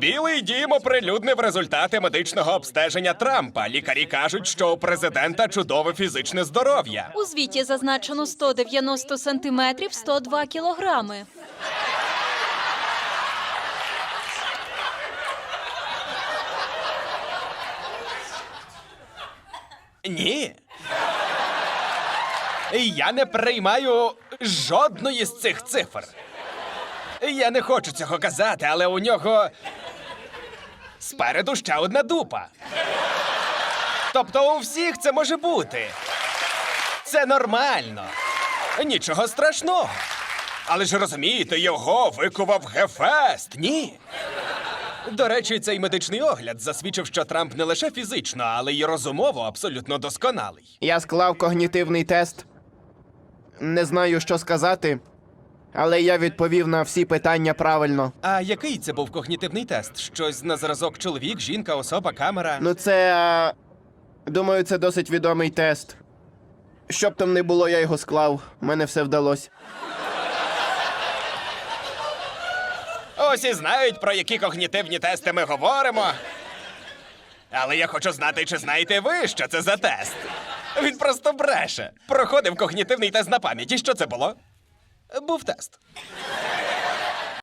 Білий дім оприлюднив результати медичного обстеження Трампа. Лікарі кажуть, що у президента чудове фізичне здоров'я. У звіті зазначено 190 сантиметрів 102 кілограми. Ні. Я не приймаю жодної з цих цифр. Я не хочу цього казати, але у нього спереду ще одна дупа. Тобто у всіх це може бути. Це нормально. Нічого страшного. Але ж розумієте, його викував Гефест, ні? До речі, цей медичний огляд засвідчив, що Трамп не лише фізично, але й розумово абсолютно досконалий. Я склав когнітивний тест. Не знаю, що сказати, але я відповів на всі питання правильно. А який це був когнітивний тест? Щось на зразок чоловік, жінка, особа, камера. Ну, це. а, Думаю, це досить відомий тест. Щоб там не було, я його склав. Мене все вдалося. Ось і знають, про які когнітивні тести ми говоримо. Але я хочу знати, чи знаєте ви, що це за тест. Він просто бреше. Проходив когнітивний тест на пам'яті. Що це було? Був тест.